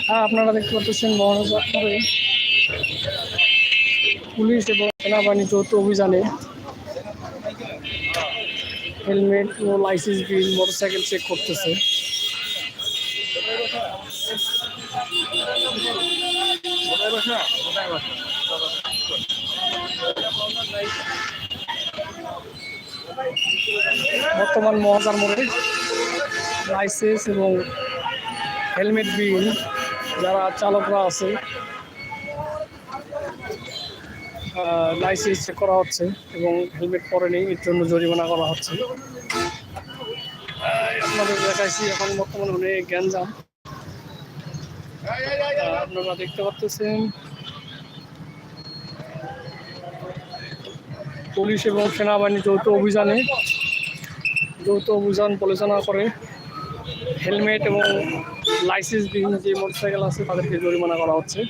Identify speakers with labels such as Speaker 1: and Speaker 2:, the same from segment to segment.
Speaker 1: হ্যাঁ আপনারা দেখতে পাচ্ছেন মহারাজাপুরে পুলিশ এবং সেনাবাহিনী যৌথ অভিযানে হেলমেট ও লাইসেন্স বিল, মোটরসাইকেল চেক করতেছে। বর্তমান মহাজার মোড়ে লাইসেন্স এবং হেলমেট বিল যারা চালকরা আছে লাইসেন্স করা হচ্ছে এবং হেলমেট পরেনি এর জন্য জরিমানা করা হচ্ছে। আপনাদের দেখাইছি এখন বর্তমানে অনেক গ্যাঞ্জাম। আহ, আপনারা দেখতে পাচ্ছেন। পুলিশ এবং সেনাবাহিনী যৌথ অভিযানে, যৌথ অভিযান পরিচালনা করে। হেলমেট এবং লাইসেন্স বিহীন যে মোটরসাইকেল আছে, তাদেরকে জরিমানা করা হচ্ছে।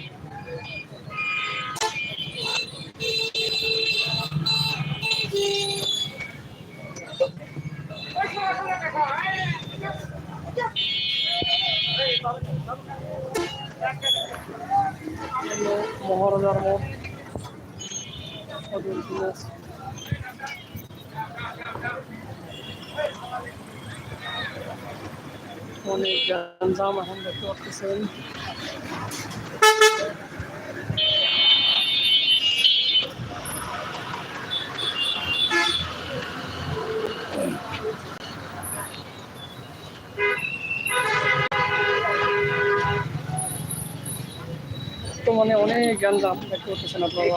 Speaker 1: মহারাজার মোড় অনেক গ্যাঞ্জাম এখন দেখতে পাচ্ছেন তো মানে অনেক গ্যাঞ্জাম দেখতে পাচ্ছেন আপনারা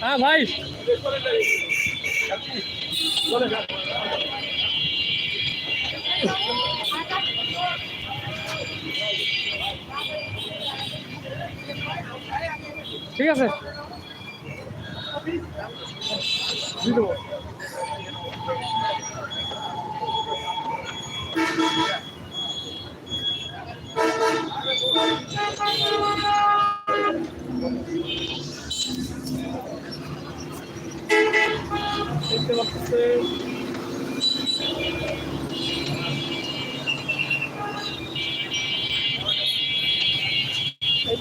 Speaker 1: হ্যাঁ ভাই। ঠিক আছে। দিয়ে দেখতে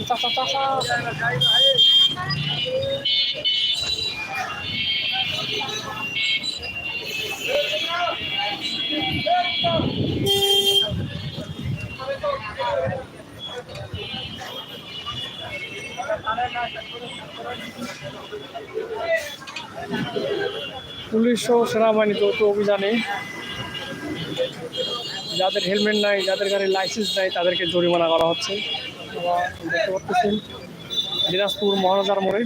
Speaker 1: চাচা চাচা পুলিশ ও সেনাবাহিনী যৌথ অভিযানে যাদের হেলমেট নাই, যাদের গাড়ির লাইসেন্স নাই, তাদেরকে জরিমানা করা হচ্ছে। দেখতে পাচ্ছেন, দিনাজপুর মহারাজার মোড়ে।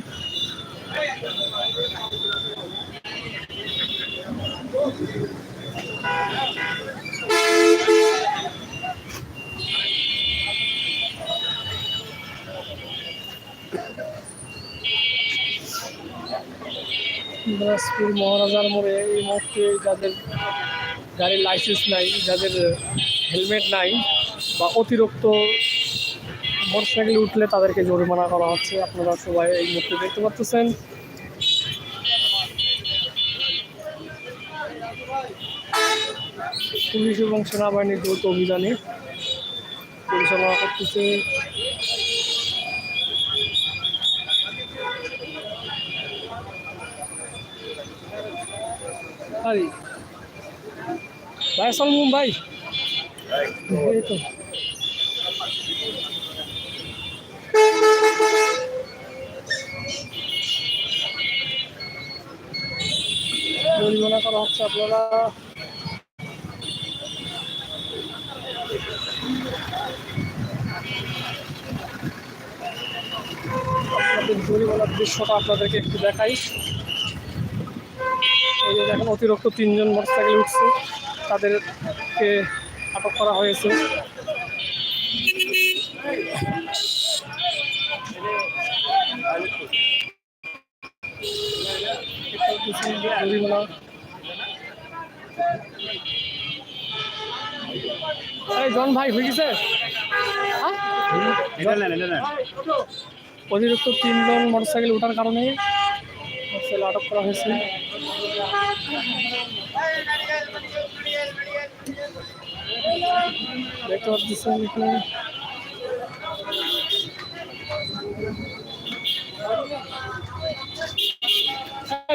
Speaker 1: দিনাজপুর মহারাজার মোড়ে এই মুহূর্তে যাদের গাড়ির লাইসেন্স নাই, যাদের হেলমেট নাই বা অতিরিক্ত মোটরসাইকেল উঠলে তাদেরকে জরিমানা করা হচ্ছে। আপনারা সবাই এই মুহূর্তে দেখতে পাচ্ছেন। পুলিশ এবং সেনাবাহিনীর যৌথ অভিযানে পরিচালনা করতেছে। ভাই ভাই আসসালাম ভাই। তো করা হচ্ছে আপনারা। দৃশ্যটা আপনাদেরকে একটু দেখাই। এই যে দেখেন অতিরিক্ত তিনজন মোটরসাইকেল উঠছে তাদেরকে আটক করা হয়েছে। এই জন ভাই হয়ে? গেছে হ্যাঁ অতিরিক্ত তিনজন মোটরসাইকেল ওঠার কারণে মোটরসাইকেল আটক করা হয়েছে। দেখতে পাচ্ছেন এখানে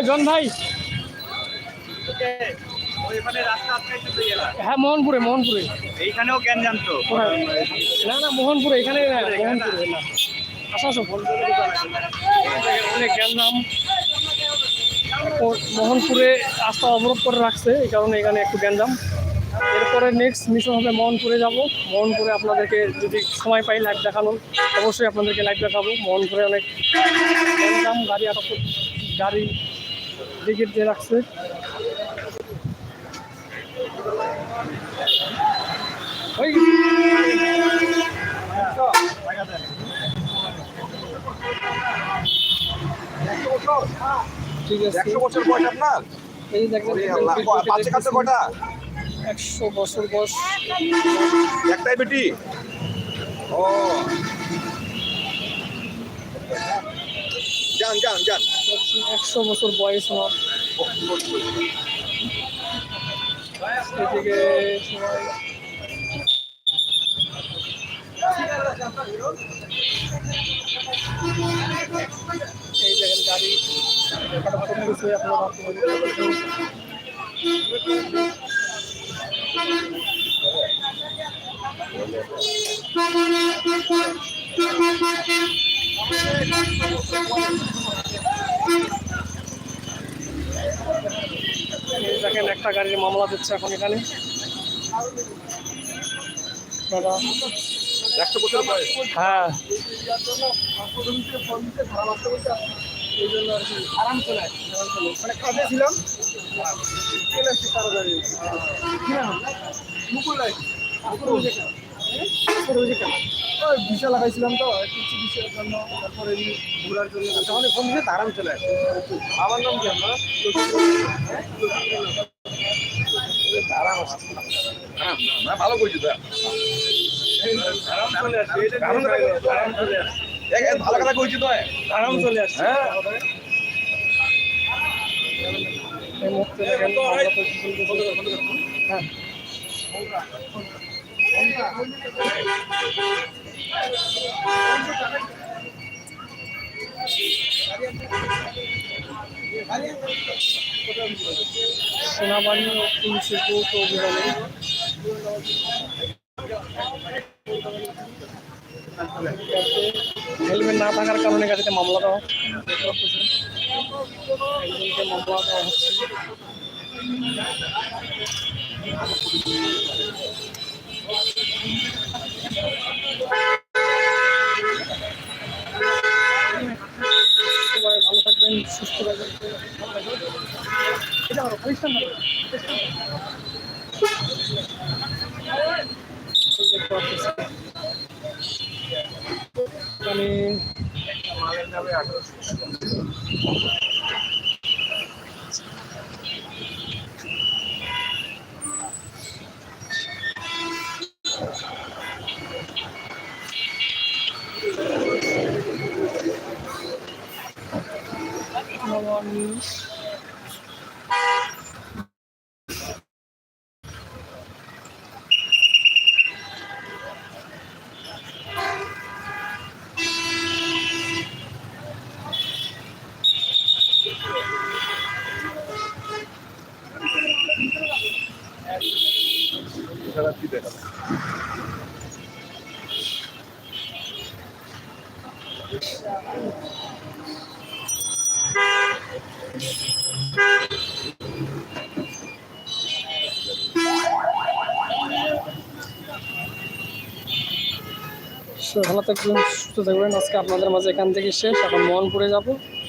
Speaker 1: জন ভাই। হ্যাঁ মোহনপুরে মোহনপুরে।
Speaker 2: এইখানেও কেন জানতো
Speaker 1: না না, মোহনপুরে, এখানে মোহনপুরে, না। আসো আসো অনেক গ্যাঞ্জাম ও মোহনপুরে রাস্তা অবরোধ করে রাখছে, এই কারণে এখানে একটু গ্যাঞ্জাম। এরপরে নেক্সট মিশন হবে মোহনপুরে যাব। মোহনপুরে আপনাদেরকে যদি সময় পাই লাইভ দেখানোর, অবশ্যই আপনাদেরকে লাইভ দেখাবো। মোহনপুরে অনেক গ্যাঞ্জাম, গাড়ি আটক গাড়ি দিকে দিয়ে রাখছে। হয়ে গেছে। ঠিক আছে।
Speaker 3: একশো বছর বয়স আপনার?
Speaker 1: এই দেখেন
Speaker 3: কটা
Speaker 1: একশো বছর বয়স।
Speaker 3: একটাই বেটি? ও। যান যান যান।
Speaker 1: একশো বছর বয়স আমার। এদিকে সবাই এই দেখেন গাড়ি ফটাফট। এই দেখেন একটা গাড়ির মামলা দিচ্ছে এখন এখানে দাদা হ্যাঁ
Speaker 3: ছিলাম ভিসা লাগাইছিলাম তো একটু চিকিৎসার জন্য তারপরে ঘোরার জন্য যখন ফোন দিয়ে আরাম চলে আসে আমার নাম কি আপনার আরাম ভালো করছি তো। ভালো কথা কইছি তো
Speaker 1: আরাম চলে আসছে
Speaker 3: হ্যাঁ
Speaker 1: সেনাবাহিনী ও পুলিশের অভিযানে হেলমেট না থাকার কারণে গাড়িতে মামলা দেওয়া মামলা হচ্ছে। ভালো থাকবেন, সুস্থ থাকবেন। এটা পরিষ্কার মানে নবান্ন সো ভালো থাকবেন, সুস্থ থাকবেন। আজকে আপনাদের মাঝে এখান থেকে শেষ। এখন মন পড়ে যাব।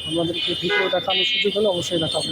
Speaker 1: আপনাদেরকে ভিডিও দেখানোর সুযোগ হলে অবশ্যই দেখাবো